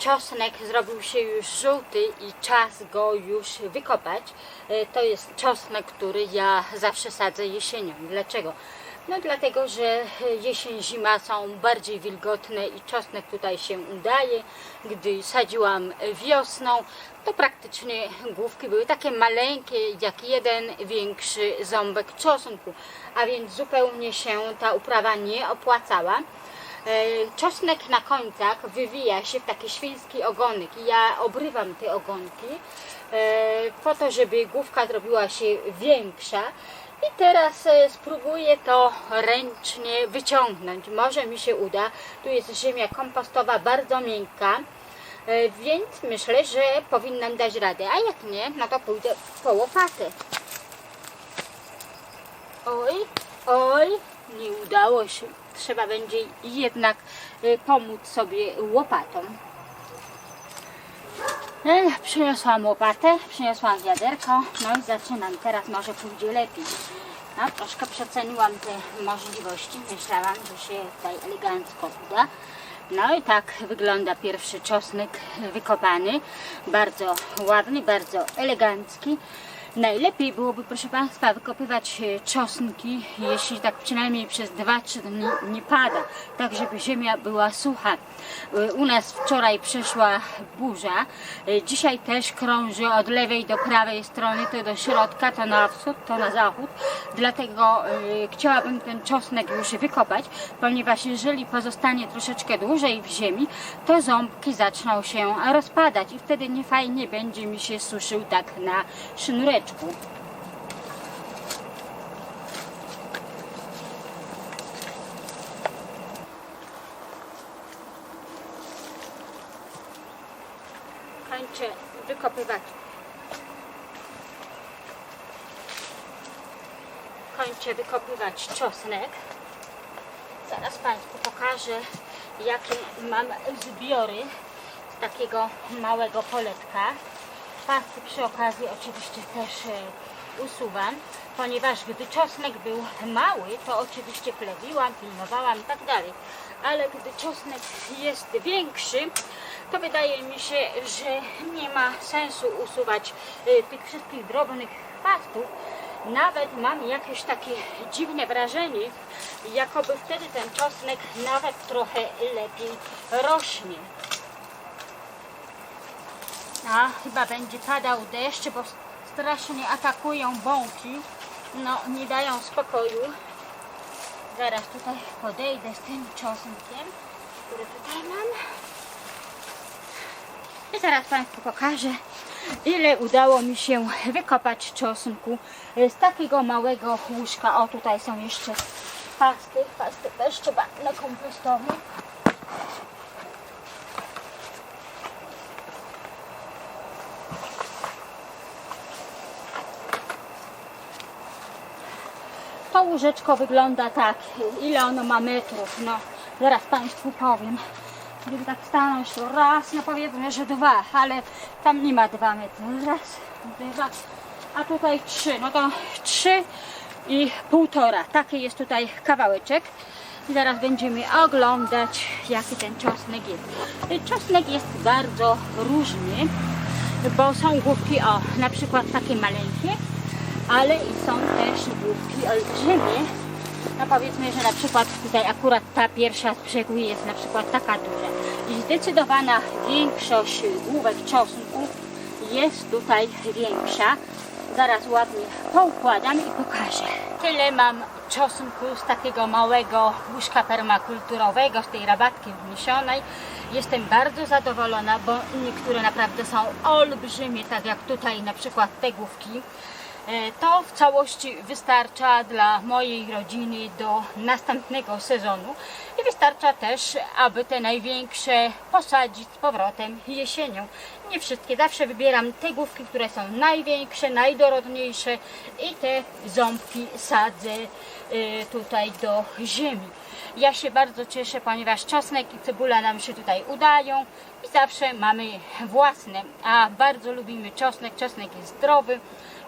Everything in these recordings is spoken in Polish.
czosnek zrobił się już żółty i czas go już wykopać. E, To jest czosnek, który ja zawsze sadzę jesienią. Dlaczego? No dlatego, że jesień, zima są bardziej wilgotne i czosnek tutaj się udaje. Gdy sadziłam wiosną, to praktycznie główki były takie maleńkie, jak jeden większy ząbek czosnku, a więc zupełnie się ta uprawa nie opłacała. E, Czosnek na końcach wywija się w taki świński ogonek i ja obrywam te ogonki e, po to, żeby główka zrobiła się większa i teraz e, spróbuję to ręcznie wyciągnąć. Może mi się uda. Tu jest ziemia kompostowa bardzo miękka, więc myślę, że powinnam dać radę. A jak nie, no to pójdę po łopatę. Oj, oj, nie udało się. Trzeba będzie jednak y, pomóc sobie łopatą. E, Przyniosłam łopatę, przyniosłam wiaderko, no i zaczynam. Teraz może pójdzie lepiej. No, troszkę przeceniłam te możliwości. Myślałam, że się tutaj elegancko uda. No i tak wygląda pierwszy czosnek wykopany. Bardzo ładny, bardzo elegancki. Najlepiej byłoby, proszę Państwa, wykopywać e, czosnki, jeśli tak przynajmniej przez 2-3 dni nie pada, tak żeby ziemia była sucha. E, U nas wczoraj przeszła burza, e, dzisiaj też krąży od lewej do prawej strony, to do środka, to na wschód, to na zachód. Dlatego chciałabym ten czosnek już wykopać, ponieważ jeżeli pozostanie troszeczkę dłużej w ziemi, to ząbki zaczną się rozpadać i wtedy nie fajnie będzie mi się suszył tak na sznureczku. Kończę wykopywać. Kończę wykopywać czosnek. Zaraz Państwu pokażę, jakie mam zbiory z takiego małego poletka. Pasy przy okazji oczywiście też e, usuwam, ponieważ gdy czosnek był mały, to oczywiście plewiłam, pilnowałam i tak dalej. Ale gdy czosnek jest większy, to wydaje mi się, że nie ma sensu usuwać e, tych wszystkich drobnych chwastów. Nawet mam jakieś takie dziwne wrażenie, jakoby wtedy ten czosnek nawet trochę lepiej rośnie. A chyba będzie padał deszcz, bo strasznie atakują bąki. No, nie dają spokoju. Zaraz tutaj podejdę z tym czosnkiem, który tutaj mam. I zaraz Państwu pokażę, ile udało mi się wykopać czosnku z takiego małego łóżka. O, tutaj są jeszcze pasty. Pasty też trzeba nakompostować. To łóżeczko wygląda tak. Ile ono ma metrów? No, zaraz Państwu powiem. Gdyby tak stanąć, to raz, no powiedzmy, że dwa, ale tam nie ma dwa metry. Raz, dwa, a tutaj trzy. No to trzy i półtora. Taki jest tutaj kawałeczek. I zaraz będziemy oglądać, jaki ten czosnek jest. Czosnek jest bardzo różny, bo są główki, o, na przykład takie maleńkie, ale i są też główki olbrzymie. No powiedzmy, że na przykład tutaj akurat ta pierwsza z brzegu jest na przykład taka duża. I zdecydowana większość główek czosnku jest tutaj większa. Zaraz ładnie poukładam i pokażę. Tyle mam czosnku z takiego małego łóżka permakulturowego, z tej rabatki wniesionej. Jestem bardzo zadowolona, bo niektóre naprawdę są olbrzymie, tak jak tutaj na przykład te główki. E, To w całości wystarcza dla mojej rodziny do następnego sezonu i wystarcza też, aby te największe posadzić z powrotem jesienią. Nie wszystkie, zawsze wybieram te główki, które są największe, najdorodniejsze i te ząbki sadzę e, tutaj do ziemi. Ja się bardzo cieszę, ponieważ czosnek i cebula nam się tutaj udają i zawsze mamy własne, a bardzo lubimy czosnek. Czosnek jest zdrowy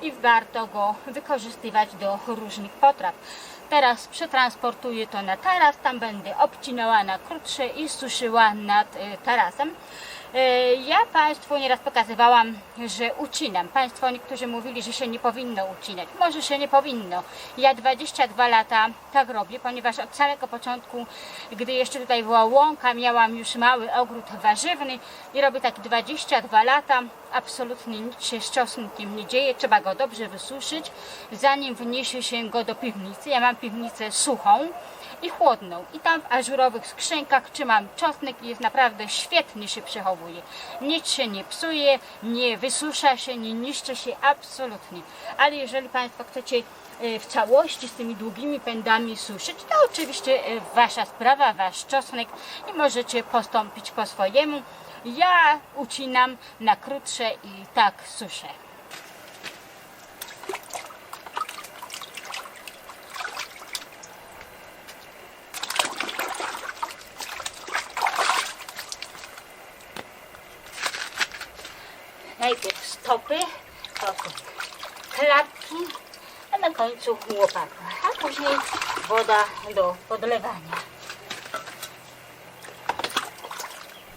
i warto go wykorzystywać do różnych potraw. Teraz przetransportuję to na taras, tam będę obcinała na krótsze i suszyła nad y, tarasem. Y, Ja Państwu nieraz pokazywałam, że ucinam. Państwo niektórzy mówili, że się nie powinno ucinać. Może się nie powinno. Ja 22 lata tak robię, ponieważ od samego początku, gdy jeszcze tutaj była łąka, miałam już mały ogród warzywny i robię tak 22 lata. Absolutnie nic się z czosnkiem nie dzieje. Trzeba go dobrze wysuszyć, zanim wniesie się go do piwnicy. Ja mam piwnicę suchą i chłodną. I tam w ażurowych skrzynkach trzymam czosnek i jest naprawdę świetnie się przechowuje. Nic się nie psuje, nie wysusza się, nie niszczy się absolutnie. Ale jeżeli Państwo chcecie e, w całości z tymi długimi pędami suszyć, to oczywiście e, Wasza sprawa, Wasz czosnek i możecie postąpić po swojemu. Ja ucinam na krótsze i tak suszę. Stopy, potem klapki, a na końcu łopata, a później woda do podlewania.